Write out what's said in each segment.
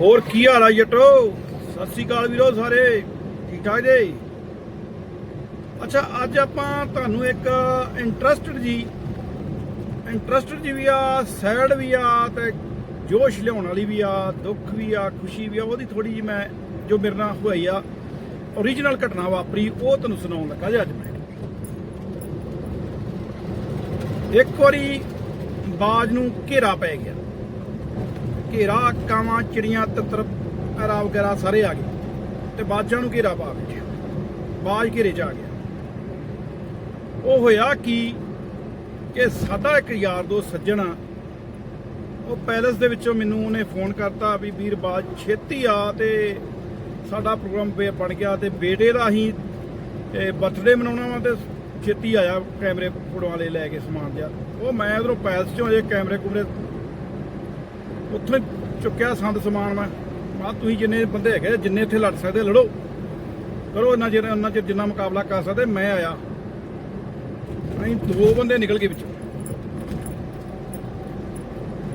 ਹੋਰ ਕੀ ਹਾਲ ਆ ਜੱਟੋ? ਸਤਿ ਸ੍ਰੀ ਅਕਾਲ ਵੀਰੋ ਸਾਰੇ। ਠੀਕ ਠਾਕ ਜੀ? ਅੱਛਾ, ਅੱਜ ਆਪਾਂ ਤੁਹਾਨੂੰ ਇੱਕ ਇੰਟਰਸਟਡ ਜੀ ਇੰਟਰਸਟਡ ਜੀ ਵੀ ਆ, ਸੈਡ ਵੀ ਆ ਤੇ ਜੋਸ਼ ਲਿਆਉਣ ਵਾਲੀ ਵੀ ਆ, ਦੁੱਖ ਵੀ ਆ, ਖੁਸ਼ੀ ਵੀ ਆ, ਉਹਦੀ ਥੋੜੀ ਜੀ ਮੈਂ ਜੋ ਮੇਰੇ ਨਾਲ ਹੋਈ ਆ ਓਰੀਜਨਲ ਘਟਨਾ ਵਾਪਰੀ, ਉਹ ਤੁਹਾਨੂੰ ਸੁਣਾਉਣ ਲੱਗਾ ਜੀ ਅੱਜ ਮੈਂ। ਇੱਕ ਵਾਰੀ ਬਾਜ ਨੂੰ ਘੇਰਾ ਪੈ ਗਿਆ। ਘੇਰਾ ਕਾਵਾਂ ਚਿੜੀਆਂ, ਤਿੱਤਰ ਐਰਾ ਵਗੈਰਾ ਸਾਰੇ ਆ ਗਏ। ਤੇ ਬਾਜਾਂ ਨੂੰ ਘੇਰਾ ਪਾ ਬੈਠਿਆ ਬਾਜ ਘੇਰੇ ਚ ਆ ਗਿਆ। ਉਹ ਹੋਇਆ ਕੀ ਕਿ ਸਾਡਾ ਇੱਕ ਯਾਰ ਦੋਸਤ ਸੱਜਣ ਆ ਉਹ ਪੈਲਸ ਦੇ ਵਿੱਚੋਂ ਮੈਨੂੰ ਉਹਨੇ ਫੋਨ ਕਰਤਾ ਵੀ ਵੀਰ ਬਾਜ ਛੇਤੀ ਆ ਤੇ ਸਾਡਾ ਪ੍ਰੋਗਰਾਮ ਬੇ- ਬਣ ਗਿਆ ਤੇ ਬੇਟੇ ਦਾ ਹੀ ਬਰਥਡੇ ਮਨਾਉਣਾ ਵਾ ਤੇ ਛੇਤੀ ਆਇਆ ਕੈਮਰੇ ਫੋਟੋਆਂ ਵਾਲੇ ਲੈ ਕੇ ਸਮਾਨ ਜਿਹਾ। ਉਹ ਮੈਂ ਉਧਰੋਂ ਪੈਲਸ ਚੋਂ ਜੇ ਕੈਮਰੇ ਕੁਮਰੇ ਉੱਥੋਂ ਚੁੱਕਿਆ, ਸੰਦ, ਸਮਾਨ ਮੈਂ। ਮਾ ਤੁਸੀਂ ਜਿੰਨੇ ਬੰਦੇ ਹੈਗੇ, ਜਿੰਨੇ ਇੱਥੇ ਲੜ ਸਕਦੇ, ਲੜੋ। ਕਰੋ ਉਹਨਾਂ ਚਿਰ ਉਹਨਾਂ ਚ ਜਿੰਨਾ ਮੁਕਾਬਲਾ ਕਰ ਸਕਦੇ, ਮੈਂ ਆਇਆ। ਅਸੀਂ ਦੋ ਬੰਦੇ ਨਿਕਲ ਗਏ ਵਿੱਚੋਂ।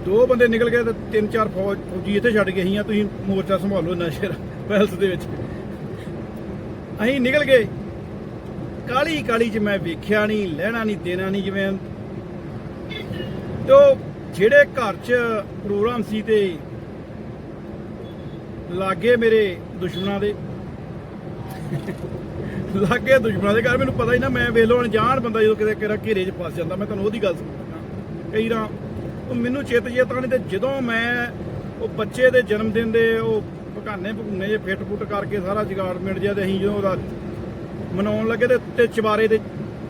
ਦੋ ਬੰਦੇ ਨਿਕਲ ਗਏ ਤੇ ਤਿੰਨ ਚਾਰ ਫੌਜ, ਫੌਜੀ ਇੱਥੇ ਛੱਡ ਗਏ ਸੀਆਂ ਤੁਸੀਂ ਮੋਰਚਾ ਸੰਭਾਲੋ ਨਸ਼ਰ ਪੈਲਸ ਦੇ ਵਿੱਚ। ਅਸੀਂ ਨਿਕਲ ਗਏ। ਕਾਲੀ ਕਾਲੀ ਚ ਮੈਂ ਵੇਖਿਆ ਨਹੀਂ, ਲੈਣਾ ਨਹੀਂ, ਦੇਣਾ ਨਹੀਂ, ਜਿਵੇਂ। ਤੇ ਉਹ ਜਿਹੜੇ ਘਰ 'ਚ ਪ੍ਰੋਗਰਾਮ ਸੀ ਤੇ ਲਾਗੇ ਮੇਰੇ ਦੁਸ਼ਮਣਾਂ ਦੇ। ਲਾਗੇ ਦੁਸ਼ਮਣਾਂ ਦੇ ਘਰ, ਮੈਨੂੰ ਪਤਾ ਹੀ ਨਾ, ਮੈਂ ਵੇਲੋ ਅਣਜਾਣ ਬੰਦਾ ਜਦੋਂ ਕਿਤੇ ਕਿਹੜਾ ਘੇਰੇ 'ਚ ਫਸ ਜਾਂਦਾ, ਮੈਂ ਤੁਹਾਨੂੰ ਉਹਦੀ ਗੱਲ ਸੁਣਾਉਂਦਾ ਕਈ ਰਾਂ ਉਹ ਮੈਨੂੰ ਚੇਤ ਚੇਤਾ ਨਹੀਂ, ਤੇ ਜਦੋਂ ਮੈਂ ਉਹ ਬੱਚੇ ਦੇ ਜਨਮ ਦਿਨ ਦੇ ਉਹ ਪਕਾਨੇ ਭਗੂਨੇ ਜੇ ਫਿੱਟ ਫੁੱਟ ਕਰਕੇ ਸਾਰਾ ਜਗਾੜ ਮਿੰਟ ਜਿਹਾ ਤੇ ਅਸੀਂ ਜਦੋਂ ਉਹਦਾ ਮਨਾਉਣ ਲੱਗੇ ਤੇ ਉੱਤੇ ਚਵਾਰੇ ਦੇ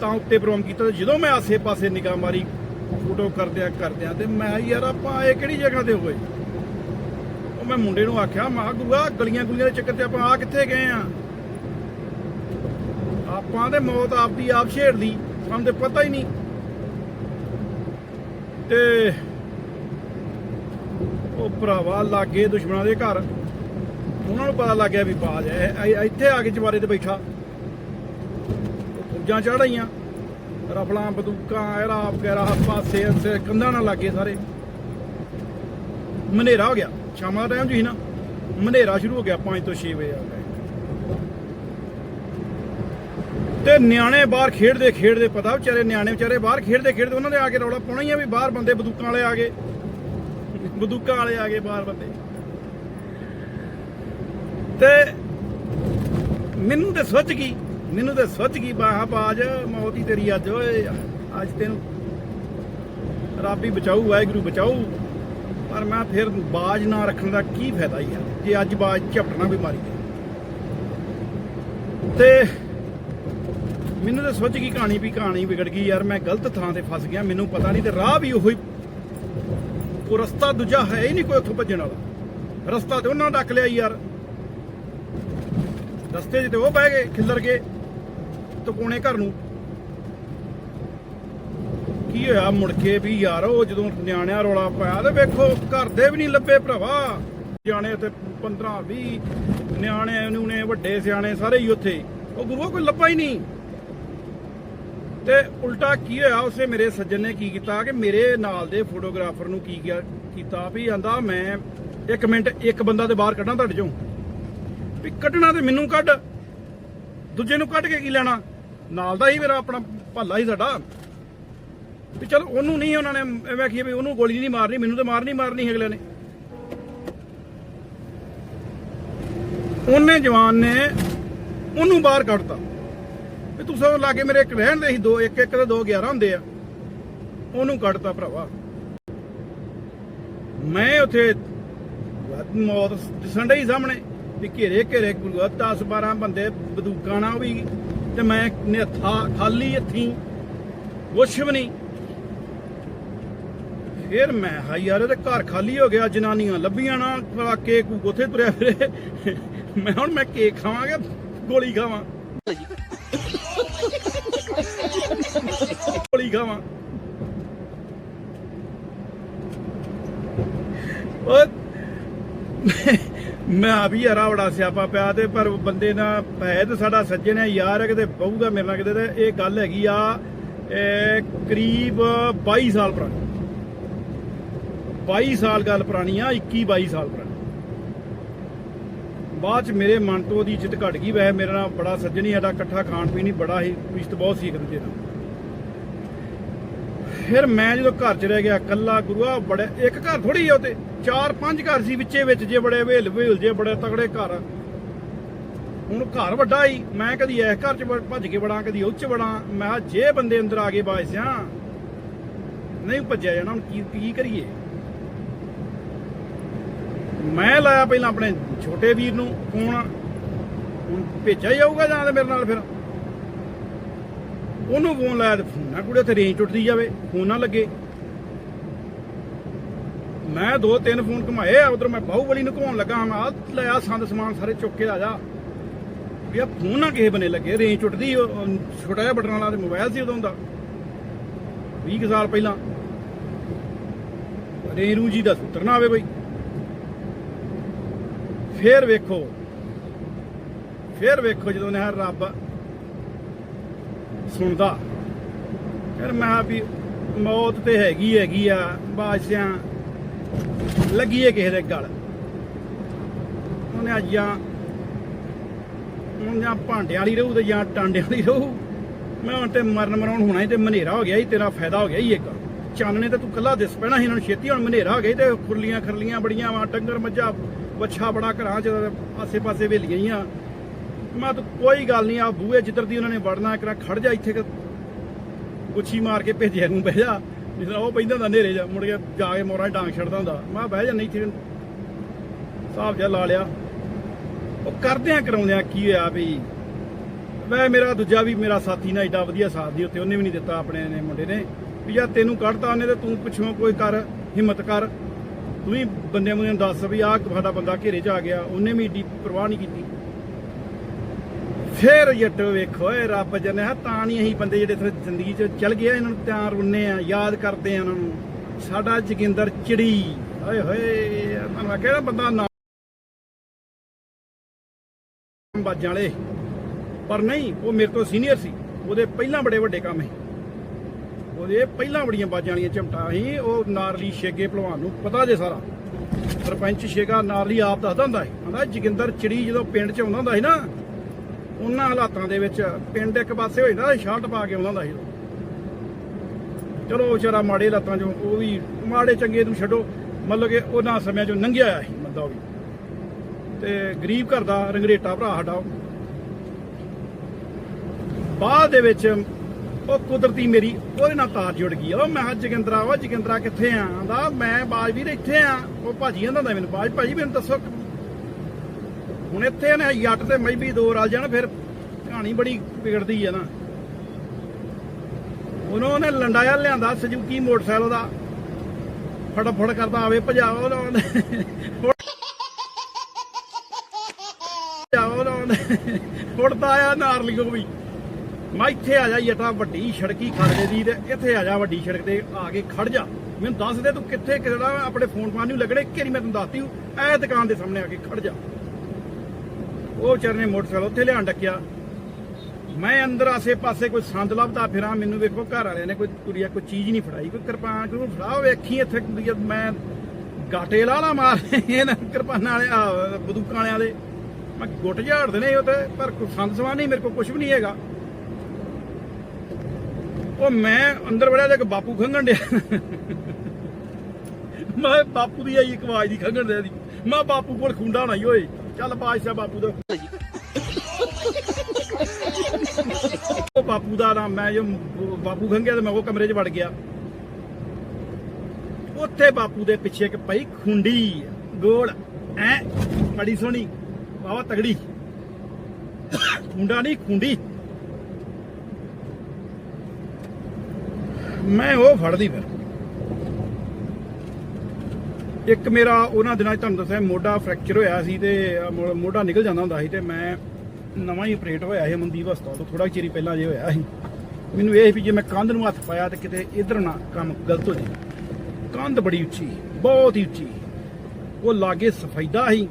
ਤਾਂ ਉੱਤੇ ਪ੍ਰੋਗਰਾਮ ਕੀਤਾ ਤੇ ਜਦੋਂ ਮੈਂ ਆਸੇ-ਪਾਸੇ ਨਿਗਾਹ ਮਾਰੀ, ਫੋਟੋ ਕਰਦਿਆਂ ਕਰਦਿਆਂ ਤੇ ਮੈਂ ਯਾਰ, ਆਪਾਂ ਇਹ ਕਿਹੜੀ ਜਗ੍ਹਾ ਤੇ ਹੋਏ? ਉਹ ਮੈਂ ਮੁੰਡੇ ਨੂੰ ਆਖਿਆ, ਮਾ ਗੁਰੂਆ ਗਲੀਆਂ ਗੁਲੀਆਂ ਦੇ ਚੱਕਰ ਤੇ ਆਪਾਂ ਆ ਕਿੱਥੇ ਗਏ ਆ? ਆਪਾਂ ਤੇ ਮੌਤ ਆਪਦੀ ਆਪ ਛੇੜਦੀ, ਸਾਨੂੰ ਤੇ ਪਤਾ ਹੀ ਨਹੀਂ। ਤੇ ਉਹ ਭਰਾਵਾ ਲਾਗੇ ਦੁਸ਼ਮਣਾਂ ਦੇ ਘਰ, ਉਹਨਾਂ ਨੂੰ ਪਤਾ ਲੱਗ ਗਿਆ ਵੀ ਬਾਜ ਹੈ ਇੱਥੇ ਆ ਕੇ ਜਵਾਰੇ ਤੇ ਬੈਠਾ। ਉਹ ਫੌਜਾਂ ਚੜ ਆਈਆਂ ਰਫਲਾਂ, ਬਦੂਕਾਂ ਐਰਾ ਵਗੈਰਾ ਪਾਸੇ ਅੰਸੇ ਕੰਧਾਂ ਨਾਲ ਲੱਗੇ ਸਾਰੇ। ਮਨੇਰਾ ਹੋ ਗਿਆ। ਸ਼ਾਮਾਂ ਦਾ ਟਾਈਮ ਜੀ ਨਾ ਮਨੇਰਾ ਸ਼ੁਰੂ ਹੋ ਗਿਆ 5 ਤੋਂ 6 ਵਜੇ ਆ ਗਏ ਤੇ ਨਿਆਣੇ ਬਾਹਰ ਖੇਡਦੇ ਖੇਡਦੇ, ਪਤਾ ਵਿਚਾਰੇ ਨਿਆਣੇ ਵਿਚਾਰੇ ਬਾਹਰ ਖੇਡਦੇ ਖੇਡਦੇ, ਉਹਨਾਂ ਨੇ ਆ ਕੇ ਰੌਲਾ ਪਾਉਣਾ ਹੀ ਆ ਵੀ ਬਾਹਰ ਬੰਦੇ ਬੰਦੂਕਾਂ ਵਾਲੇ ਆ ਗਏ। ਬੰਦੂਕਾਂ ਵਾਲੇ ਆ ਗਏ ਬਾਹਰ ਬੰਦੇ। ਤੇ ਮੈਨੂੰ ਤੇ ਸੋਚ ਗਈ, ਮੈਨੂੰ ਤੇ ਸੋਚ ਗਈ ਬਾਹਾਂ ਬਾਜ, ਮੌਤ ਹੀ ਤੇਰੀ ਅੱਜ, ਓਏ, ਅੱਜ ਤੈਨੂੰ ਰੱਬ ਹੀ ਬਚਾਊ, ਵਾਹਿਗੁਰੂ ਬਚਾਊ। ਪਰ ਮੈਂ ਫਿਰ ਬਾਜ ਨਾ ਰੱਖਣ ਦਾ ਕੀ ਫਾਇਦਾ ਯਾਰ ਜੇ ਅੱਜ ਬਾਜ ਝਪਟਣਾ ਵੀ ਮਾਰੀ ਤੇ ਮੈਨੂੰ ਤਾਂ ਸੋਚ ਗਈ ਕਹਾਣੀ ਵੀ ਕਹਾਣੀ ਵਿਗੜ ਗਈ ਯਾਰ, ਮੈਂ ਗਲਤ ਥਾਂ ਤੇ ਫਸ ਗਿਆ, ਮੈਨੂੰ ਪਤਾ ਨਹੀਂ ਤੇ ਰਾਹ ਵੀ ਉਹੀ ਉਹ ਰਸਤਾ ਦੂਜਾ ਹੈ ਹੀ ਨਹੀਂ ਕੋਈ ਉੱਥੋਂ ਭੱਜਣ ਵਾਲਾ। ਰਸਤਾ ਤੇ ਉਹਨਾਂ ਡੱਕ ਲਿਆ ਯਾਰ। ਰਸਤੇ 'ਚ ਤੇ ਉਹ ਬਹਿ ਗਏ, ਖਿੱਲਰ ਗਏ ਤਕੋਣੇ ਘਰ ਨੂੰ ਕੀ ਹੋਇਆ ਮੁੜ ਕੇ ਵੀ ਯਾਰ ਉਹ ਜਦੋਂ ਨਿਆਣਿਆਂ ਰੋਲਾ ਪਾਇਆ, ਤੇ ਵੇਖੋ ਘਰ ਦੇ ਵੀ ਨਹੀਂ ਲੱਭੇ ਭਰਾਵਾ। ਜਾਣੇ ਤੇ 15 20 ਨਿਆਣੇ ਨੂੰ ਵੱਡੇ, ਸਿਆਣੇ, ਸਾਰੇ ਹੀ ਉੱਥੇ। ਉਹ ਗੁਰੂ ਕੋਈ ਲੱਭਾ ਹੀ ਨਹੀਂ। ਤੇ ਉਲਟਾ ਕੀ ਹੋਇਆ, ਉਸੇ ਮੇਰੇ ਸੱਜਣ ਨੇ ਕੀ ਕੀਤਾ ਕਿ ਮੇਰੇ ਨਾਲ ਦੇ ਫੋਟੋਗ੍ਰਾਫਰ ਨੂੰ ਕੀ ਕਿਹਾ- ਕੀਤਾ ਵੀ ਆਂਦਾ, ਮੈਂ ਇੱਕ ਮਿੰਟ ਇੱਕ ਬੰਦਾ ਤੇ ਬਾਹਰ ਕੱਢਾਂ ਤੁਹਾਡੇ ਚੋਂ। ਵੀ ਕੱਢਣਾ ਤੇ ਮੈਨੂੰ ਕੱਢ। ਦੂਜੇ ਨੂੰ ਕੱਢ ਕੇ ਕੀ ਲੈਣਾ? ਨਾਲ ਦਾ ਹੀ ਮੇਰਾ ਆਪਣਾ ਭੱਲਾ ਹੀ ਸਾਡਾ। ਵੀ ਚਲ ਉਹਨੂੰ ਨਹੀਂ ਉਹਨਾਂ ਨੇ ਐਵੇਂ ਆਖੀ ਵੀ ਉਹਨੂੰ ਗੋਲੀ ਨਹੀਂ ਮਾਰਨੀ, ਮੈਨੂੰ ਤੇ ਮਾਰਨੀ ਮਾਰਨੀ ਅਗਲੇ ਨੇ। ਉਹਨੇ ਜਵਾਨ ਨੇ ਉਹਨੂੰ ਬਾਹਰ ਕੱਢਤਾ। ਵੀ ਤੂੰ ਸਭ ਲਾਗੇ ਮੇਰੇ ਇੱਕ ਰਹਿਣ ਦੇ ਸੀ, ਦੋ, ਇੱਕ ਇੱਕ ਤੇ ਦੋ 11 ਹੁੰਦੇ ਆ। ਉਹਨੂੰ ਕੱਢਤਾ ਭਰਾਵਾ। ਮੈਂ ਉੱਥੇ ਮੌਤ ਦਿਸਣ ਹੀ ਸਾਹਮਣੇ ਵੀ ਘੇਰੇ ਘੇਰੇ ਗੁਰੂ 10 12 ਬੰਦੇ ਬੰਦੂਕਾਂ ਨਾਲ ਵੀ ਤੇ ਮੈਂ ਨਿਹੱਥਾ ਖਾਲੀ ਹੱਥੀ, ਕੁਛ ਵੀ ਨਹੀਂ। ਫਿਰ ਮੈਂ ਹਾਂ ਯਾਰ ਇਹਦੇ ਘਰ ਖਾਲੀ ਹੋ ਗਿਆ, ਜਨਾਨੀਆਂ ਲੱਭੀਆਂ ਨਾ, ਭਲਾ ਕੇਕ ਕੂਕ ਤੁਰਿਆ ਫਿਰੇ। ਮੈਂ ਹੁਣ ਮੈਂ ਕੇਕ ਖਾਵਾਂਗਾ, ਗੋਲੀ ਖਾਵਾਂ। ਗੋਲੀ ਖਾਵਾਂ। ਉਹ ਮੈਂ ਆ ਵੀ ਯਾਰਾ ਬੜਾ ਸਿਆਪਾ ਪਿਆ ਤੇ, ਪਰ ਬੰਦੇ ਨਾਲ ਪੈ ਤੇ ਸਾਡਾ ਸੱਜਣ ਹੈ, ਯਾਰ ਕਿਤੇ ਬਹੂਗਾ ਮੇਰੇ ਨਾਲ ਕਿਤੇ ਤੇ। ਇਹ ਗੱਲ ਹੈਗੀ ਆ ਕਰੀਬ 22 ਸਾਲ ਪੁਰਾਣੀ। 22 ਸਾਲ ਗੱਲ ਪੁਰਾਣੀ ਆ 21 22 ਸਾਲ ਪੁਰਾਣੀ। ਬਾਅਦ ਚ ਮੇਰੇ ਮਨ ਤੋਂ ਉਹਦੀ ਇੱਜ਼ਤ ਘਟ ਗਈ, ਵੈਸੇ ਮੇਰੇ ਨਾਲ ਬੜਾ ਸੱਜਣੀ ਸਾਡਾ, ਇਕੱਠਾ ਖਾਣ ਪੀਣ ਹੀ ਬੜਾ ਹੀ ਰਿਸ਼ਤ ਬਹੁਤ ਸੀ ਇੱਕ ਦੂਜੇ ਨਾਲ। ਫਿਰ ਮੈਂ ਜਦੋਂ ਘਰ ਚ ਰਹਿ ਗਿਆ, ਇਕੱਲਾ ਗੁਰੂਆ, ਬੜੇ, ਇੱਕ ਘਰ ਥੋੜੀ ਆ ਉਤੇ ਚਾਰ ਪੰਜ ਘਰ ਸੀ ਵਿੱਚੇ ਵਿੱਚ, ਜੇ ਬੜੇ ਵੇਲ ਵੇਲ, ਜੇ ਬੜੇ ਤਗੜੇ ਘਰ। ਹੁਣ ਘਰ ਵੱਡਾ ਹੀ, ਮੈਂ ਕਦੀ ਇਸ ਘਰ ਚ ਭੱਜ ਕੇ ਬੜਾ ਕਦੀ ਉਹ ਚ ਵੜਾਂ, ਮੈਂ ਜੇ ਬੰਦੇ ਅੰਦਰ ਆ ਕੇ ਬਾਸਿਆ ਨਹੀਂ ਭੱਜਿਆ ਜਾਣਾ, ਹੁਣ ਕੀ ਕੀ ਕਰੀਏ? ਮੈਂ ਲਾਇਆ ਪਹਿਲਾਂ ਆਪਣੇ ਛੋਟੇ ਵੀਰ ਨੂੰ ਫੋਨ ਹੁਣ ਭੇਜਿਆ ਜਾਊਗਾ ਜਾਂ ਤੇ ਮੇਰੇ ਨਾਲ ਫਿਰ? ਉਹਨੂੰ ਫੋਨ ਲਾਇਆ ਤੇ ਫੋਨ ਨਾ ਕੁੜੇ ਤੇ ਰੇਂਜ ਟੁੱਟਦੀ ਜਾਵੇ ਫੋਨ ਨਾ ਲੱਗੇ। ਮੈਂ ਦੋ ਤਿੰਨ ਫੋਨ ਘੁਮਾਏ ਆ, ਉਧਰ ਮੈਂ ਬਾਹੂਬਲੀ ਨੂੰ ਘੁਮਾਉਣ ਲੱਗਾ, ਮੈਂ ਆ ਲਿਆ ਸੰਦ ਸਮਾਨ ਸਾਰੇ ਚੁੱਕ ਕੇ ਆ ਜਾ ਵੀ ਆ ਫੋਨ ਨਾ ਕਿਸੇ ਬਨੇ ਲੱਗੇ ਰੇਂਜ ਟੁੱਟਦੀ ਛੋਟਾ ਜਿਹਾ ਬਟਨ ਵਾਲਾ ਤੇ ਮੋਬਾਈਲ ਸੀ ਉਦੋਂ ਦਾ। 20 ਕੁ ਸਾਲ ਪਹਿਲਾਂ। ਰੇਰੂ ਜੀ ਦਾ ਸੂਤਰ ਨਾ ਆਵੇ ਬਈ। ਫੇਰ ਵੇਖੋ। ਫੇਰ ਵੇਖੋ ਜਦੋਂ ਨੇ ਰੱਬ ਸੁਣਦਾ। ਫਿਰ ਮੈਂ ਵੀ ਮੌਤ ਤੇ ਹੈਗੀ ਹੈਗੀ ਆ, ਬਾਦਸ਼ਾਹ ਲੱਗੀਏ ਕਿਸੇ ਦੇ ਗਲ। ਉਹਨੇ ਅੱਜ ਜਾਂ ਹੁਣ ਜਾਂ ਭਾਂਡਿਆਂ ਵਾਲੀ ਰਹੂ ਤੇ ਜਾਂ ਟਾਂਡਿਆਂ ਵਾਲੀ ਰਹੂ। ਮੈਂ ਹੁਣ ਤੇ ਮਰਨ ਮਰਾਉਣ ਹੋਣਾ ਹੀ ਤੇ ਮਨੇਰਾ ਹੋ ਗਿਆ ਹੀ ਤੇਰਾ ਫਾਇਦਾ ਹੋ ਗਿਆ ਹੀ ਇੱਕ। ਚਾਨਣੇ ਤੇ ਤੂੰ ਕੱਲਾ ਦਿਸ ਪੈਣਾ ਸੀ, ਇਹਨਾਂ ਨੂੰ ਛੇਤੀ ਹੁਣ ਮਨੇਰਾ ਹੋ ਗਿਆ ਤੇ ਖੁਰਲੀਆਂ ਖਰਲੀਆਂ ਬੜੀਆਂ ਵਾ, ਡੰਗਰ ਮੱਝਾਂ ਵੱਛਾ ਬੜਾ ਘਰਾਂ ਚ ਆਸੇ ਪਾਸੇ ਵੇਲੀਆਂ ਹੀ ਆ। ਮੈਂ ਤਾਂ ਕੋਈ ਗੱਲ ਨਹੀਂ ਆ ਬੂਹੇ ਜਿੱਧਰ ਦੀ ਉਹਨਾਂ ਨੇ ਵੜਨਾ ਕਰਾ ਖੜ ਜਾ ਇੱਥੇ ਗੁੱਛੀ ਮਾਰ ਕੇ ਭੇਜਿਆ ਨੂੰ ਬਹਿ ਜਾ। ਜਿਸ ਤਰ੍ਹਾਂ ਉਹ ਪੈਂਦਾ ਹੁੰਦਾ ਨੇਰੇ ਜਾ ਮੁੜ ਕੇ ਜਾ ਕੇ ਮੋਰਾਂ ਡਾਂਗ ਛੱਡਦਾ ਹੁੰਦਾ। ਮੈਂ ਕਿਹਾ ਬਹਿ ਜਾ, ਨਹੀਂ ਇੱਥੇ ਹਿਸਾਬ ਜਿਹਾ ਲਾ ਲਿਆ। ਉਹ ਕਰਦਿਆਂ ਕਰਾਉਂਦਿਆਂ ਕੀ ਹੋਇਆ ਵੀ? ਵੈ ਮੇਰਾ ਦੂਜਾ ਵੀ, ਮੇਰਾ ਸਾਥੀ ਨਾ ਏਡਾ ਵਧੀਆ ਸਾਥ ਦੀ ਉੱਤੇ ਉਹਨੇ ਵੀ ਨਹੀਂ ਦਿੱਤਾ ਆਪਣੇ ਨੇ, ਮੁੰਡੇ ਨੇ। ਵੀ ਯਾਰ ਤੈਨੂੰ ਕੱਢਤਾ ਉਹਨੇ ਤੇ ਤੂੰ ਪਿੱਛੋਂ ਕੋਈ ਕਰ, ਹਿੰਮਤ ਕਰ। ਤੂੰ ਵੀ ਬੰਦੇ ਨੂੰ ਦੱਸ ਵੀ ਆਹ ਸਾਡਾ ਬੰਦਾ ਘੇਰੇ 'ਚ ਆ ਗਿਆ, ਉਹਨੇ ਵੀ ਏਡੀ ਪਰਵਾਹ ਨਹੀਂ ਕੀਤੀ। ਫੇਰ ਜੱਟ ਵੇਖੋ ਇਹ ਰੱਬ ਜਨੇ ਹੈ ਤਾਂ ਨਹੀਂ ਅਸੀਂ ਬੰਦੇ ਜਿਹੜੇ ਇੱਥੇ ਜ਼ਿੰਦਗੀ 'ਚ ਚੱਲ ਗਏ ਇਹਨਾਂ ਨੂੰ ਤਿਆਰ ਰੁੰਨੇ ਆ, ਯਾਦ ਕਰਦੇ ਆ ਉਹਨਾਂ ਨੂੰ। ਸਾਡਾ ਜੋਗਿੰਦਰ ਚਿੜੀ, ਓਏ ਹੋਏ ਤੁਹਾਨੂੰ ਮੈਂ ਕਿਹਾ ਬੰਦਾ ਨਾ ਬਾਜਾਂ ਵਾਲੇ। ਪਰ ਨਹੀਂ, ਉਹ ਮੇਰੇ ਤੋਂ ਸੀਨੀਅਰ ਸੀ, ਉਹਦੇ ਪਹਿਲਾਂ ਬੜੇ ਵੱਡੇ ਕੰਮ ਸੀ। ਉਹਦੇ ਪਹਿਲਾਂ ਬੜੀਆਂ ਬਾਜਾਂ ਵਾਲੀਆਂ ਝਮਟਾਂ ਸੀ, ਉਹ ਨਾਰਲੀ ਸ਼ੇਗੇ ਭਲਵਾਨ ਨੂੰ ਪਤਾ ਜੇ ਸਾਰਾ। ਸਰਪੰਚ ਸ਼ੇਗਾ ਨਾਰਲੀ ਆਪ ਦੱਸਦਾ ਹੁੰਦਾ ਸੀ, ਕਹਿੰਦਾ ਜੋਗਿੰਦਰ ਚਿੜੀ ਜਦੋਂ ਪਿੰਡ 'ਚ ਆਉਂਦਾ ਹੁੰਦਾ ਸੀ ਨਾ, ਉਹਨਾਂ ਹਾਲਾਤਾਂ ਦੇ ਵਿੱਚ ਪਿੰਡ ਇੱਕ ਪਾਸੇ ਹੋ ਜਾਂਦਾ ਸ਼ਰਟ ਪਾ ਕੇ ਆਉਂਦਾ ਹੁੰਦਾ ਸੀ। ਚਲੋ ਵਿਚਾਰਾ ਮਾੜੇ ਹਾਲਾਤਾਂ 'ਚੋਂ, ਉਹ ਵੀ ਮਾੜੇ ਚੰਗੇ ਨੂੰ ਛੱਡੋ, ਮਤਲਬ ਕਿ ਉਹਨਾਂ ਸਮਿਆਂ 'ਚੋਂ ਲੰਘਿਆ ਆਇਆ ਸੀ ਬੰਦਾ ਉਹ ਵੀ। ਤੇ ਗਰੀਬ ਘਰ ਦਾ ਰੰਗਰੇਟਾ ਭਰਾ ਸਾਡਾ ਉਹ। ਬਾਅਦ ਦੇ ਵਿੱਚ ਉਹ ਕੁਦਰਤੀ ਮੇਰੀ, ਉਹਦੇ ਨਾਲ ਤਾਰ ਜੁੜ ਗਈ ਉਹ ਮੈਂ ਕਿਹਾ, ਜਗਿੰਦਰਾ, ਉਹ ਜਗਿੰਦਰਾ ਕਿੱਥੇ ਆ? ਆਂਦਾ, ਮੈਂ ਬਾਜਵੀਰ ਇੱਥੇ ਆ। ਉਹ ਭਾਜੀ ਕਹਿੰਦਾ ਮੈਨੂੰ ਬਾਜ, ਭਾਜੀ ਮੈਨੂੰ ਦੱਸੋ। ਹੁਣ ਇੱਥੇ ਨੇ ਜੱਟ ਤੇ ਮਜਬੀ ਦੋ ਰਲ ਜਾਣ, ਫਿਰ ਕਹਾਣੀ ਬੜੀ ਵਿਗੜਦੀ ਆ ਨਾ। ਉਹਨਾਂ ਨੇ ਲੰਡਾਇਆ, ਲਿਆਂਦਾ ਸਜੂਕੀ ਮੋਟਰਸਾਈਕਲ ਉਹਦਾ ਫਟਾਫਟ ਕਰਦਾ ਆਵੇ, ਭਜਾਓ ਲਾਉਣ ਜਾਓ ਨਾ ਫੁੱਟਦਾ ਆ ਨਾਰਲੀ ਵੀ। ਮੈਂ ਇੱਥੇ ਆ ਜਾ ਜਟਾ ਵੱਡੀ ਸੜਕੀ ਖੜਦੇ ਦੀ ਤੇ ਇੱਥੇ ਆ ਜਾ ਵੱਡੀ ਸੜਕ ਤੇ ਆ ਕੇ ਖੜ ਜਾ। ਮੈਨੂੰ ਦੱਸ ਦੇ ਤੂੰ ਕਿੱਥੇ ਕਿਹੜਾ ਆਪਣੇ ਫੋਨ ਫਾਨ ਨੂੰ ਲੱਗਣੇ ਘੇਰੀ ਮੈਂ ਤੈਨੂੰ ਦੱਸਦੀ ਹੂੰ? ਇਹ ਦੁਕਾਨ ਦੇ ਸਾਹਮਣੇ ਆ ਕੇ ਖੜ ਜਾ। ਉਹ ਵਿਚਾਰੇ ਨੇ ਮੋਟਰਸਾਈਕਲ ਉੱਥੇ ਲਿਆਣ ਡੱਕਿਆ। ਮੈਂ ਅੰਦਰ ਆਸੇ ਪਾਸੇ ਕੋਈ ਸੰਦ ਲੱਭਦਾ ਫਿਰਾਂ, ਮੈਨੂੰ ਵੇਖੋ ਘਰ ਵਾਲਿਆਂ ਨੇ ਕੋਈ ਤੁਰਿਆ ਕੋਈ ਚੀਜ਼ ਨਹੀਂ ਫੜਾਈ, ਕੋਈ ਕਿਰਪਾਨ ਕੋਈ ਫੜਾਓ ਵੇਖੀ ਇੱਥੇ ਮੈਂ ਗਾਟੇ ਲਾ ਲਾ ਮਾਰ ਇਹਨਾਂ ਕਿਰਪਾਨਾਂ ਵਾਲੇ, ਆਹ, ਬੰਦੂਕਾਂ ਵਾਲਿਆਂ ਦੇ। ਮੈਂ ਗੁੱਟ ਝਾੜਦੇ ਨੇ ਉਹ ਤੇ ਪਰ ਕੋਈ ਸੰਦ ਸਮਾਨ ਨਹੀਂ, ਮੇਰੇ ਕੋਲ ਕੁਝ ਵੀ ਨਹੀਂ ਹੈਗਾ। ਉਹ ਮੈਂ ਅੰਦਰ ਵੜਿਆ ਤੇ ਇੱਕ ਬਾਪੂ ਖੰਗਣ ਡਿਆ। ਮੈਂ ਬਾਪੂ ਦੀ ਆਈ ਇੱਕ ਆਵਾਜ਼ ਦੀ ਖੰਗਣ ਡਿਆ ਦੀ ਮੈਂ ਬਾਪੂ ਕੋਲ ਖੁੰਡਾ ਹੋਣਾ ਈ ਓਏ। ਚੱਲ ਬਾਦਸ਼ਾਹ ਬਾਪੂ ਦਾ। ਉਹ ਬਾਪੂ ਦਾ ਨਾਮ ਮੈਂ ਜੋ ਬਾਪੂ ਖੰਗਿਆ ਤੇ ਮੈਂ ਉਹ ਕਮਰੇ 'ਚ ਵੜ ਗਿਆ। ਉੱਥੇ ਬਾਪੂ ਦੇ ਪਿੱਛੇ ਇੱਕ ਪਈ ਖੁੰਡੀ। ਗੋਲ। ਐ ਬੜੀ ਸੋਹਣੀ। ਬਾਵਾ ਤਗੜੀ। ਖੁੰਡਾ ਨਹੀਂ, ਖੁੰਡੀ। ਮੈਂ ਉਹ ਫੜਦੀ ਫਿਰ। ਇੱਕ ਮੇਰਾ ਉਹਨਾਂ ਦਿਨਾਂ 'ਚ ਤੁਹਾਨੂੰ ਦੱਸਿਆ ਮੋਢਾ ਫ੍ਰੈਕਚਰ ਹੋਇਆ ਸੀ ਤੇ ਮੋਢਾ ਨਿਕਲ ਜਾਂਦਾ ਹੁੰਦਾ ਸੀ ਤੇ ਮੈਂ ਨਵਾਂ ਹੀ ਆਪਰੇਟ ਹੋਇਆ ਸੀ ਮਨਦੀਪ ਹਸਪਤਾਲ ਤੋਂ ਥੋੜਾ ਚਿਰ ਪਹਿਲਾਂ ਜੇ ਹੋਇਆ ਸੀ। ਮੈਨੂੰ ਇਹ ਸੀ ਵੀ ਜੇ ਮੈਂ ਕੰਧ ਨੂੰ ਹੱਥ ਪਾਇਆ ਤੇ ਕਿਤੇ ਇਧਰ ਨਾ ਕੰਮ ਗਲਤ ਹੋ ਜੇ। ਕੰਧ ਬੜੀ ਉੱਚੀ, ਬਹੁਤ ਹੀ ਉੱਚੀ। ਉਹ ਲਾਗੇ ਸਫੈਦਾ ਸੀ।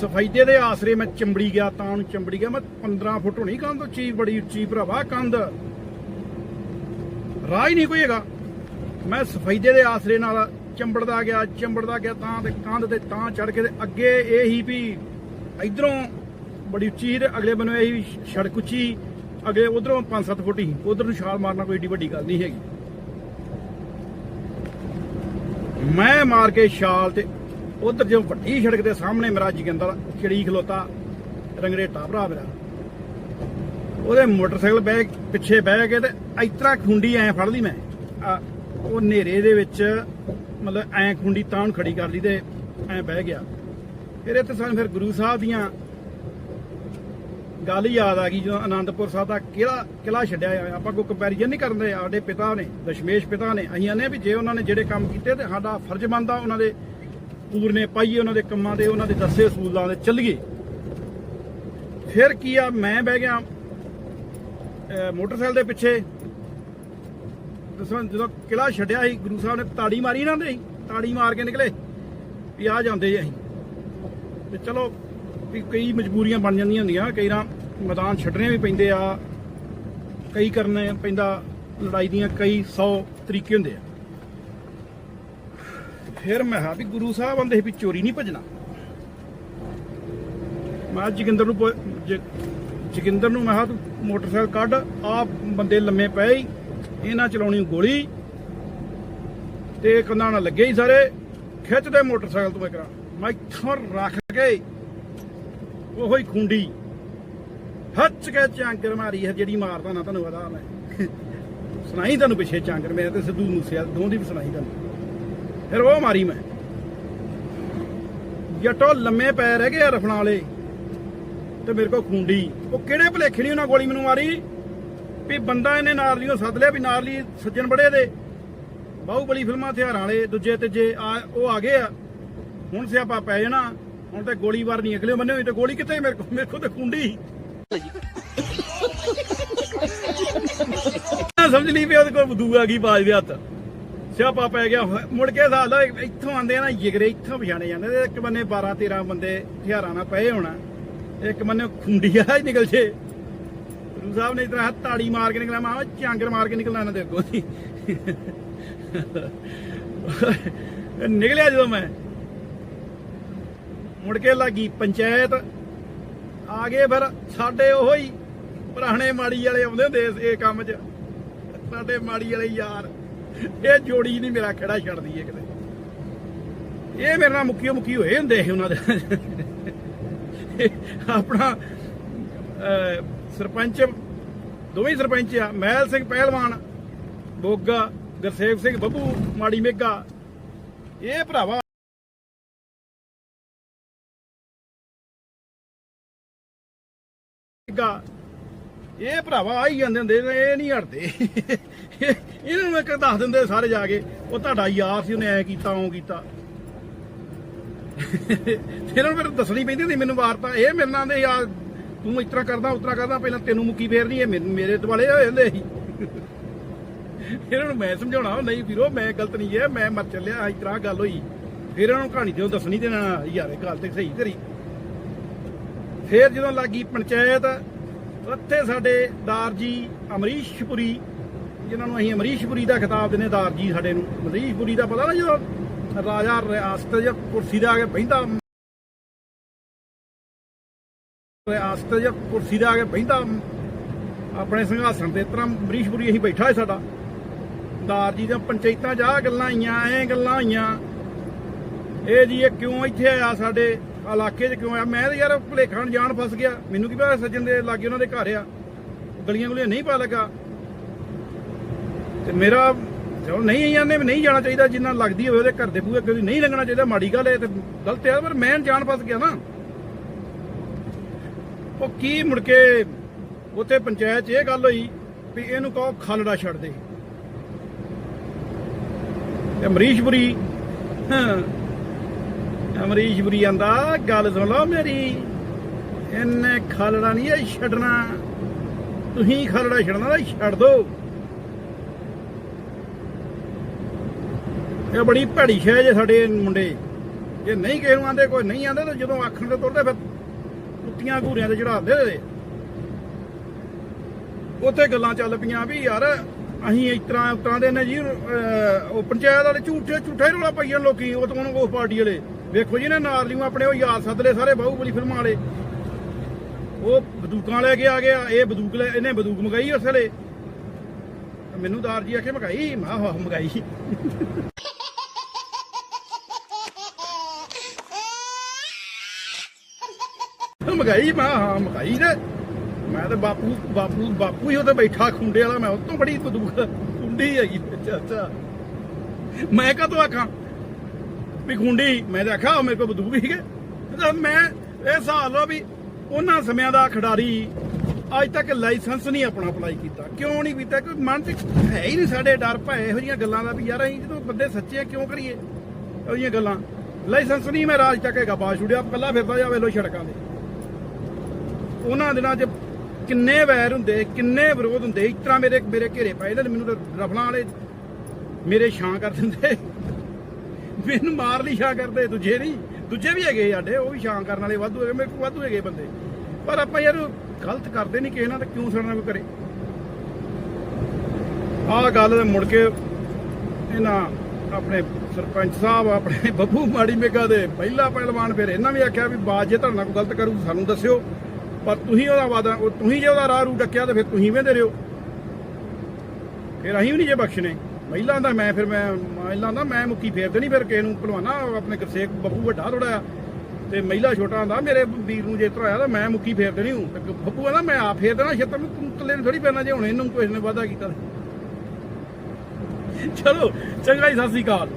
ਸਫੈਦੇ ਦੇ ਆਸਰੇ ਮੈਂ ਚੰਬੜੀ ਗਿਆ, ਤਾਂ ਨੂੰ ਚੰਬੜੀ ਗਿਆ। ਮੈਂ 15 ਫੁੱਟ ਹੋਣੀ ਕੰਧ ਉੱਚੀ, ਬੜੀ ਉੱਚੀ ਭਰਾਵਾ ਕੰਧ। ਰਾਹ ਹੀ ਨਹੀਂ ਕੋਈ ਹੈਗਾ। ਮੈਂ ਸਫੈਦੇ ਦੇ ਆਸਰੇ ਨਾਲ ਚੰਬੜਦਾ ਗਿਆ ਚੰਬੜਦਾ ਗਿਆ ਤਾਂ ਤੇ ਕੰਧ ਤੇ ਤਾਂ ਚੜ ਕੇ ਤੇ ਅੱਗੇ ਇਹ ਹੀ ਵੀ ਇਧਰੋਂ ਬੜੀ ਉੱਚੀ ਸੀ ਤੇ ਅਗਲੇ ਬੰਨੇ ਇਹ ਸੜਕ ਉੱਚੀ ਅਗੇ ਉਧਰੋਂ 5-7 ਫੁੱਟ ਹੀ ਉਧਰ ਨੂੰ ਛਾਲ ਮਾਰਨਾ ਕੋਈ ਏਡੀ ਵੱਡੀ ਗੱਲ ਨਹੀਂ ਹੈਗੀ। ਮੈਂ ਮਾਰ ਕੇ ਛਾਲ ਤੇ ਉਧਰ ਜੋ ਵੱਡੀ ਸੜਕ ਦੇ ਸਾਹਮਣੇ ਮੇਰਾ ਜਗਿੰਦਰ ਚਿੜੀ ਖਲੋਤਾ, ਰੰਗਰੇਟਾ ਭਰਾ ਮੇਰਾ। ਉਹਦੇ ਮੋਟਰਸਾਈਕਲ ਬਹਿ ਪਿੱਛੇ ਬਹਿ ਕੇ ਤੇ ਇਤਰਾ ਖੁੰਡੀ ਐ ਫੜ ਲਈ ਮੈਂ। ਉਹ ਹਨੇਰੇ ਦੇ ਵਿੱਚ ਮਤਲਬ ਐ ਖੁੰਡੀ ਤਾਂ ਨੂੰ ਖੜੀ ਕਰ ਲਈ ਤੇ ਐ ਬਹਿ ਗਿਆ। ਫਿਰ ਇੱਥੇ ਸਾਨੂੰ ਫਿਰ ਗੁਰੂ ਸਾਹਿਬ ਦੀਆਂ ਗੱਲ ਹੀ ਯਾਦ ਆ ਗਈ, ਜਦੋਂ ਆਨੰਦਪੁਰ ਸਾਹਿਬ ਦਾ ਕਿਹੜਾ ਕਿਲਾ ਛੱਡਿਆ ਆ। ਆਪਾਂ ਕੋਈ ਕੰਪੈਰੀਜ਼ਨ ਨਹੀਂ ਕਰਦੇ ਸਾਡੇ ਪਿਤਾ ਨੇ, ਦਸ਼ਮੇਸ਼ ਪਿਤਾ ਨੇ, ਅਸੀਂ ਆਨੇ ਵੀ ਜੇ ਉਹਨਾਂ ਨੇ ਜਿਹੜੇ ਕੰਮ ਕੀਤੇ ਤੇ ਸਾਡਾ ਫਰਜ਼ ਬਣਦਾ ਉਹਨਾਂ ਦੇ ਪੂਰਨੇ ਪਾਈਏ, ਉਹਨਾਂ ਦੇ ਕੰਮਾਂ ਦੇ ਉਹਨਾਂ ਦੇ ਦੱਸੇ ਅਸੂਲਾਂ ਦੇ ਚੱਲੀਏ। ਫਿਰ ਕੀ ਆ, ਮੈਂ ਬਹਿ ਗਿਆ ਮੋਟਰਸਾਈਕਲ ਦੇ ਪਿੱਛੇ ਦੱਸੋ ਜਦੋਂ ਕਿਲਾ ਛੱਡਿਆ ਸੀ, ਗੁਰੂ ਸਾਹਿਬ ਨੇ ਤਾੜੀ ਮਾਰੀ ਨਾ ਦੇ ਤਾੜੀ ਮਾਰ ਕੇ ਨਿਕਲੇ ਵੀ ਆ ਜਾਂਦੇ ਜੀ ਅਸੀਂ। ਤੇ ਚਲੋ ਵੀ ਕਈ ਮਜਬੂਰੀਆਂ ਬਣ ਜਾਂਦੀਆਂ ਹੁੰਦੀਆਂ ਕਈ ਨਾ ਮੈਦਾਨ ਛੱਡਣੇ ਵੀ ਪੈਂਦੇ ਆ, ਕਈ ਕਰਨੇ ਪੈਂਦਾ, ਲੜਾਈ ਦੀਆਂ ਕਈ 100 ਤਰੀਕੇ ਹੁੰਦੇ ਆ। ਫਿਰ ਮੈਂ ਕਿਹਾ ਵੀ ਗੁਰੂ ਸਾਹਿਬ ਆਂਦੇ ਸੀ ਵੀ ਚੋਰੀ ਨਹੀਂ ਭਜਣਾ। ਮੈਂ ਕਿਹਾ ਜੋਗਿੰਦਰ ਨੂੰ ਜੋਗਿੰਦਰ ਨੂੰ ਮੈਂ ਕਿਹਾ ਤੂੰ ਮੋਟਰਸਾਈਕਲ ਕੱਢ ਆ ਬੰਦੇ ਲੰਮੇ ਪਏ ਈ, ਇਹਨਾਂ ਚਲਾਉਣੀ ਗੋਲੀ। ਤੇ ਕੰਨਾਂ ਨਾਲ ਲੱਗੇ ਹੀ ਸਾਰੇ ਖਿੱਚਦੇ ਮੋਟਰਸਾਈਕਲ ਤੋਂ ਮੈਂ ਕਰਾਂ ਮੈਂ ਇੱਥੋਂ ਰੱਖ ਕੇ ਉਹੋ ਹੀ ਖੁੰਡੀ ਹੱਚ ਕੇ ਚਾਂਕਰ ਮਾਰੀ ਹੈ ਜਿਹੜੀ ਮਾਰਦਾ ਨਾ ਤੁਹਾਨੂੰ ਪਤਾ ਮੈਂ। ਸੁਣਾਈ ਤੁਹਾਨੂੰ ਪਿੱਛੇ ਚਾਂਕਰ ਮੇਰੇ ਤੇ ਸਿੱਧੂ ਮੂਸੇਵਾਲ ਦੋਹਾਂ ਦੀ ਵੀ ਸੁਣਾਈ ਤੁਹਾਨੂੰ। ਫਿਰ ਉਹ ਮਾਰੀ ਮੈਂ। ਜੱਟੋ ਲੰਮੇ ਪੈ ਰਹਿ ਗਏ ਆ ਰਫਣਾ ਵਾਲੇ। ਤੇ ਮੇਰੇ ਕੋਲ ਖੁੰਡੀ। ਉਹ ਕਿਹੜੇ ਭਲੇਖੇ ਨਹੀਂ ਉਹਨਾਂ ਗੋਲੀ ਮੈਨੂੰ ਮਾਰੀ? ਵੀ ਬੰਦਾ ਇਹਨੇ ਨਾਰਲੀਓ ਸੱਦ ਲਿਆ ਵੀ ਨਾਰਲੀ ਸੱਜਣ ਬੜੇ ਦੇ। ਬਾਹੂਬਲੀ ਫਿਲਮਾਂ ਹਥਿਆਰਾਂ ਵਾਲੇ, ਦੂਜੇ ਤੀਜੇ ਆ, ਉਹ ਆ ਗਏ ਆ। ਹੁਣ ਸਿਆਪਾ ਪੈ ਜਾਣਾ, ਹੁਣ ਤੇ ਗੋਲੀ ਵਾਰ ਨਹੀਂ ਅਗਲੇ ਬੰਨੇ ਹੋਈ ਤੇ ਗੋਲੀ ਕਿੱਥੇ ਮੇਰੇ ਕੋਲ? ਮੇਰੇ ਕੋਲ ਤੇ ਖੁੰਡੀ। ਨਾ ਸਮਝ ਲਈ ਵੀ ਉਹਦੇ ਕੋਲ ਬੰਦੂਕ ਆ ਗਈ ਬਾਜ ਦੇ ਹੱਥ। ਸਿਆਪਾ ਪੈ ਗਿਆ ਮੁੜ ਕੇ ਸਾਲ ਇੱਥੋਂ ਆਂਦੇ ਆ ਨਾ, ਜਿਗਰੇ ਇੱਥੋਂ ਪਛਾਣੇ ਜਾਂਦੇ ਤੇ ਇੱਕ ਬੰਨੇ 12 13 ਬੰਦੇ ਹਥਿਆਰਾਂ ਨਾਲ ਪਏ ਹੋਣਾ। ਇੱਕ ਬੰਨੇ ਖੁੰਡੀਆ ਹੀ ਨਿਕਲ ਜੇ। ਗੁਰੂ ਸਾਹਿਬ ਨੇ ਇਤਨਾ ਤਾੜੀ ਮਾਰ ਕੇ ਨਿਕਲਿਆ, ਮੈਂ ਕਿਹਾ ਚਾਂਗਰ ਮਾਰ ਕੇ ਨਿਕਲਣਾ ਇਹਨਾਂ ਦੇ ਅੱਗੋਂ ਦੀ। ਨਿਕਲਿਆ ਜਦੋਂ ਮੈਂ। ਮੁੜ ਕੇ ਲੱਗੀ ਪੰਚਾਇਤ। ਆ ਗਏ ਫਿਰ ਸਾਡੇ ਉਹ ਹੀ ਪੁਰਾਣੇ ਮਾੜੀ ਵਾਲੇ ਆਉਂਦੇ ਹੁੰਦੇ ਇਸ- ਇਹ ਕੰਮ 'ਚ। ਸਾਡੇ ਮਾੜੀ ਵਾਲੇ ਯਾਰ, ਇਹ ਜੋੜੀ ਨਹੀਂ ਮੇਰਾ ਖੜਾ ਛੱਡਦੀ ਏ ਕਿਤੇ ਇਹ ਮੇਰੇ ਨਾਲ ਮੁੱਕੀਓ ਮੁੱਕੀ ਹੋਏ ਹੁੰਦੇ ਸੀ ਉਹਨਾਂ ਦੇ। ਆਪਣਾ ਸਰਪੰਚ, ਦੋਵੇਂ ਸਰਪੰਚ ਆ, ਮਹਿਲ ਸਿੰਘ ਪਹਿਲਵਾਨ ਬੋਗਾ ਗੁਰਸੇਵ ਸਿੰਘ ਬੱਬੂ, ਮਾੜੀ ਮੇਗਾ। ਇਹ ਭਰਾਵਾ ਇਹ ਭਰਾਵਾ ਆਈ ਜਾਂਦੇ ਹੁੰਦੇ ਨੇ, ਇਹ ਨਹੀਂ ਹਟਦੇ। ਇਹਨੂੰ ਮੈਂ ਕਿ ਦੱਸ ਦਿੰਦੇ ਸਾਰੇ ਜਾ ਕੇ, ਉਹ ਤੁਹਾਡਾ ਯਾਰ ਸੀ, ਉਹਨੇ ਐ ਕੀਤਾ ਉਹ ਕੀਤਾ। ਫਿਰ ਉਹਨੂੰ ਫਿਰ ਦੱਸਣੀ ਪੈਂਦੀ ਸੀ ਮੈਨੂੰ ਵਾਰਤਾ ਇਹ ਮੇਰੇ ਨਾਲ ਦੇ ਯਾਰ, ਤੂੰ ਇਸ ਤਰ੍ਹਾਂ ਕਰਦਾ, ਉਸ ਕਰਦਾ, ਪਹਿਲਾਂ ਤੈਨੂੰ ਮੁੱਕੀ ਫੇਰਨੀ, ਇਹ ਮੇਰੇ ਦੁਆਲੇ ਹੋ ਜਾਂਦੇ ਸੀ। ਫਿਰ ਉਹਨੂੰ ਮੈਂ ਸਮਝਾਉਣਾ ਨਹੀਂ ਵੀਰੋ, ਮੈਂ ਗਲਤ ਨਹੀਂ ਹੈ ਮੈਂ ਮਰ ਚੱਲਿਆ, ਇਸ ਤਰ੍ਹਾਂ ਗੱਲ ਹੋਈ। ਫਿਰ ਉਹਨਾਂ ਨੂੰ ਕਹਾਣੀ ਤੇ ਉਹ ਦੱਸਣੀ ਦੇਣਾ ਯਾਰ, ਇਹ ਗੱਲ ਤੇ ਸਹੀ ਕਰੀ ਫਿਰ ਜਦੋਂ ਲੱਗੀ ਪੰਚਾਇਤ, ਉੱਥੇ ਸਾਡੇ ਦਾਰ ਜੀ ਅਮਰੀਸ਼ਪੁਰੀ, ਜਿਨ੍ਹਾਂ ਨੂੰ ਅਸੀਂ ਅਮਰੀਸ਼ਪੁਰੀ ਦਾ ਖਿਤਾਬ ਦਿੰਦੇ ਦਾਰ ਜੀ ਸਾਡੇ ਨੂੰ, ਅਮਰੀਸ਼ਪੁਰੀ ਦਾ ਪਤਾ ਨਾ ਜਦੋਂ ਰਾਜਾ ਰਿਆਸਤ ਜਾਂ ਕੁਰਸੀ ਤੇ ਆ ਕੇ ਬਹਿੰਦਾ। ਰਿਆਸਤ ਜਾਂ ਕੁਰਸੀ ਤੇ ਆ ਕੇ ਬਹਿੰਦਾ। ਆਪਣੇ ਸਿੰਘਾਸਣ ਤੇ ਤਰ੍ਹਾਂ ਅਮਰੀਸ਼ਪੁਰੀ ਅਸੀਂ ਬੈਠਾ ਹੈ ਸਾਡਾ। ਦਾਰ ਜੀ ਦੀਆਂ ਪੰਚਾਇਤਾਂ 'ਚ ਆਹ ਗੱਲਾਂ ਆਈਆਂ, ਐ ਗੱਲਾਂ ਹੋਈਆਂ ਇਹ ਜੀ ਇਹ ਕਿਉਂ ਇੱਥੇ ਆਇਆ ਸਾਡੇ ਇਲਾਕੇ 'ਚ ਕਿਉਂ ਆਇਆ? ਮੈਂ ਤਾਂ ਯਾਰ ਭੁਲੇਖਾਂ ਜਾਣ ਫਸ ਗਿਆ। ਮੈਨੂੰ ਕੀ ਪਤਾ ਸੱਜਣ ਦੇ ਲਾਗੇ ਉਹਨਾਂ ਦੇ ਘਰ ਆ। ਗਲੀਆਂ ਗੁਲੀਆਂ ਨਹੀਂ ਪਾ ਲੱਗਾ। ਤੇ ਮੇਰਾ ਚਲੋ ਨਹੀਂ ਜਾਂਦੇ ਵੀ ਨਹੀਂ ਜਾਣਾ ਚਾਹੀਦਾ, ਜਿੰਨਾ ਲੱਗਦੀ ਹੋਵੇ ਉਹਦੇ ਘਰ ਦੇ ਬੂਹੇ ਕਦੀ ਨਹੀਂ ਲੰਘਣਾ ਚਾਹੀਦਾ, ਮਾੜੀ ਗੱਲ ਹੈ ਤੇ ਗਲਤ ਹੈ ਪਰ ਮੈਂ ਜਾਣ ਫਸ ਗਿਆ ਨਾ। ਉਹ ਕੀ ਮੁੜ ਕੇ ਉੱਥੇ ਪੰਚਾਇਤ 'ਚ ਇਹ ਗੱਲ ਹੋਈ ਵੀ ਇਹਨੂੰ ਕਹੋ ਖਾਲੜਾ ਛੱਡ ਦੇ। ਤੇ ਅਮਰੀਸ਼ਪੁਰੀ ਹਾਂ ਅਮਰੀਸ਼ਪੁਰੀ ਆਂਦਾ, ਗੱਲ ਸੁਣ ਲਓ ਮੇਰੀ, ਇਹਨੇ ਖਾਲੜਾ ਨਹੀਂ ਇਹ ਛੱਡਣਾ। ਤੁਸੀਂ ਖਾਲੜਾ ਛੱਡਣਾ ਛੱਡ ਦੋ। ਇਹ ਬੜੀ ਭੈੜੀ ਸ਼ੈ ਜੇ ਸਾਡੇ ਮੁੰਡੇ। ਜੇ ਨਹੀਂ ਕਿਸੇ ਨੂੰ ਆਂਦੇ, ਕੋਈ ਨਹੀਂ ਆਂਦੇ, ਤਾਂ ਜਦੋਂ ਆਖਣ ਤੇ ਤੁਰਦੇ ਫਿਰ ਕੁੱਤੀਆਂ ਘੂਰਿਆਂ ਤੇ ਚੜਾਉਂਦੇ ਨੇ ਉੱਥੇ ਗੱਲਾਂ ਚੱਲ ਪਈਆਂ ਵੀ ਯਾਰ, ਅਸੀਂ ਇਸ ਤਰ੍ਹਾਂ ਉਸ ਦੇ ਨੇ ਜੀ ਉਹ ਪੰਚਾਇਤ ਵਾਲੇ ਝੂਠੇ ਝੂਠੇ ਰੋਲਾ ਪਈਆਂ ਲੋਕੀ, ਉਹ ਤੋਂ ਉਹਨੂੰ ਉਸ ਪਾਰਟੀ ਵਾਲੇ। ਵੇਖੋ ਜੀ ਨੇ ਨਾਰਲੀਓ ਆਪਣੇ ਉਹ ਯਾਰ ਸੱਦਲੇ ਸਾਰੇ ਬਾਹੂਬਲੀ ਫਿਲਮਾਂ ਵਾਲੇ। ਉਹ ਬਦੂਕਾਂ ਲੈ ਕੇ ਆ ਗਿਆ, ਇਹ ਬਦੂਕ ਲੈ, ਇਹਨੇ ਬੰਦੂਕ ਮਗਾਈ ਉਸ ਵੇਲੇ। ਮੈਨੂੰ ਦਾਰ ਜੀ ਆਖੇ ਮਗਾਈ ਮੈਂ ਕਿਹਾ, ਆਹੋ ਮਗਾਈ ਮਗਾਈ, ਮੈਂ ਹਾਂ, ਮਗਾਈ ਨੇ ਮੈਂ ਤੇ ਬਾਪੂ ਬਾਪੂ ਬਾਪੂ ਹੀ ਉੱਤੇ ਬੈਠਾ, ਖੁੰਡੇ ਵਾਲਾ, ਮੈਂ ਉਹ ਬੜੀ ਬੰਦੂਕ ਖੁੰਡੀ ਹੈਗੀ ਅੱਛਾ ਅੱਛਾ। ਮੈਂ ਕਦੋਂ ਆਖਾਂ ਵੀ ਖੁੰਡੀ, ਮੈਂ ਤਾਂ ਆਖਿਆ ਮੇਰੇ ਕੋਲ ਬੰਦੂਕ ਹੀ ਹੈ ਮੈਂ ਇਹ ਹਿਸਾਬ ਲਓ ਵੀ ਉਹਨਾਂ ਸਮਿਆਂ ਦਾ ਖਿਡਾਰੀ ਅੱਜ ਤੱਕ ਲਾਇਸੈਂਸ ਨਹੀਂ ਆਪਣਾ ਅਪਲਾਈ ਕੀਤਾ। ਕਿਉਂ ਨਹੀਂ ਕੀਤਾ? ਕੋਈ ਮਨ 'ਚ ਹੈ ਹੀ ਨਹੀਂ ਸਾਡੇ ਡਰ ਭੈ ਇਹੋ ਜਿਹੀਆਂ ਗੱਲਾਂ ਦਾ ਵੀ, ਯਾਰ ਅਸੀਂ ਜਦੋਂ ਬੰਦੇ ਸੱਚੇ ਆ, ਕਿਉਂ ਕਰੀਏ ਇਹੋ ਜਿਹੀਆਂ ਗੱਲਾਂ? ਲਾਇਸੈਂਸ ਨਹੀਂ ਮੈਂ ਰਾਜ ਤੱਕ ਹੈਗਾ, ਬਾਜ ਛੁੜਿਆ ਕੱਲਾ ਫਿਰਦਾ ਜਾਵੇ ਲੋ ਸੜਕਾਂ ਤੇ। ਉਹਨਾਂ ਦਿਨਾਂ 'ਚ ਕਿੰਨੇ ਵੈਰ ਹੁੰਦੇ, ਕਿੰਨੇ ਵਿਰੋਧ ਹੁੰਦੇ ਇਸ ਤਰ੍ਹਾਂ ਮੇਰੇ ਮੇਰੇ ਘੇਰੇ ਪਏ ਨੇ ਮੈਨੂੰ ਤਾਂ ਰਫਲਾਂ ਵਾਲੇ ਮੇਰੇ ਛਾਂ ਕਰ ਦਿੰਦੇ। ਮੈਨੂੰ ਮਾਰ ਲਈ ਛਾਂ ਕਰਦੇ, ਦੂਜੇ ਨਹੀਂ, ਦੂਜੇ ਵੀ ਹੈਗੇ ਸਾਡੇ, ਉਹ ਵੀ ਛਾਂ ਕਰਨ ਵਾਲੇ ਵਾਧੂ ਹੈਗੇ, ਮੇਰੇ ਕੋਲ ਵਾਧੂ ਹੈਗੇ ਬੰਦੇ। ਪਰ ਆਪਾਂ ਯਾਰ ਗਲਤ ਕਰਦੇ ਨਹੀਂ ਕਿਸੇ ਨਾਲ ਤਾਂ ਕਿਉਂ ਸੜਨਾ ਕੋਈ ਕਰੇ? ਆਹ ਗੱਲ ਮੁੜ ਕੇ ਇਹਨਾਂ ਆਪਣੇ ਸਰਪੰਚ ਸਾਹਿਬ, ਆਪਣੇ ਬੱਬੂ ਮਾੜੀ ਮੇਗਾ ਦੇ ਪਹਿਲਾ ਪਹਿਲਵਾਨ ਫਿਰ ਇਹਨਾਂ ਵੀ ਆਖਿਆ ਵੀ ਬਾਜ ਜੇ ਤੁਹਾਡੇ ਨਾਲ ਕੋਈ ਗਲਤ ਕਰੂ, ਸਾਨੂੰ ਦੱਸਿਓ। ਪਰ ਤੁਸੀਂ ਉਹਦਾ ਵਾਦਾ ਉਹ ਤੁਸੀਂ ਜੇ ਉਹਦਾ ਰਾਹ ਰੂ ਡੱਕਿਆ ਤੇ ਫਿਰ ਤੁਸੀਂ ਵੇਂਦੇ ਰਹੋ ਫਿਰ ਅਸੀਂ ਵੀ ਨਹੀਂ ਜੇ ਬਖਸ਼ਣੇ ਮਹਿਲਾ ਦਾ ਮੈਂ ਫਿਰ ਮੈਂ ਮਹਿਲਾ ਦਾ ਮੈਂ ਮੁੱਕੀ ਫੇਰ ਦੇਣੀ ਫਿਰ ਕਿਸੇ ਨੂੰ। ਭਲਵਾਨਾ ਆਪਣੇ ਗੁਰਸੇਖ ਬੱਬੂ ਵੱਡਾ ਥੋੜਾ ਤੇ ਮਹਿਲਾ ਛੋਟਾ ਹੁੰਦਾ, ਮੇਰੇ ਵੀਰ ਨੂੰ ਜੇ ਤਰ੍ਹਾਂ ਆਇਆ ਤਾਂ ਮੈਂ ਮੁੱਕੀ ਫੇਰ ਦੇਣੀ ਹੂੰ। ਤੇ ਬੱਬੂ ਕਹਿੰਦਾ, ਮੈਂ ਆਪ ਫੇਰ ਦੇਣਾ ਛੇਤਰ ਨੂੰ ਤੂੰ ਇਕੱਲੇ ਨੂੰ ਥੋੜੀ ਫੇਰਨਾ ਜੇ ਹੁਣ ਇਹਨੂੰ ਕਿਸੇ ਨੇ ਵਾਦਾ ਕੀਤਾ। ਚਲੋ, ਚੰਗਾ ਜੀ, ਸਤਿ ਸ੍ਰੀ ਅਕਾਲ।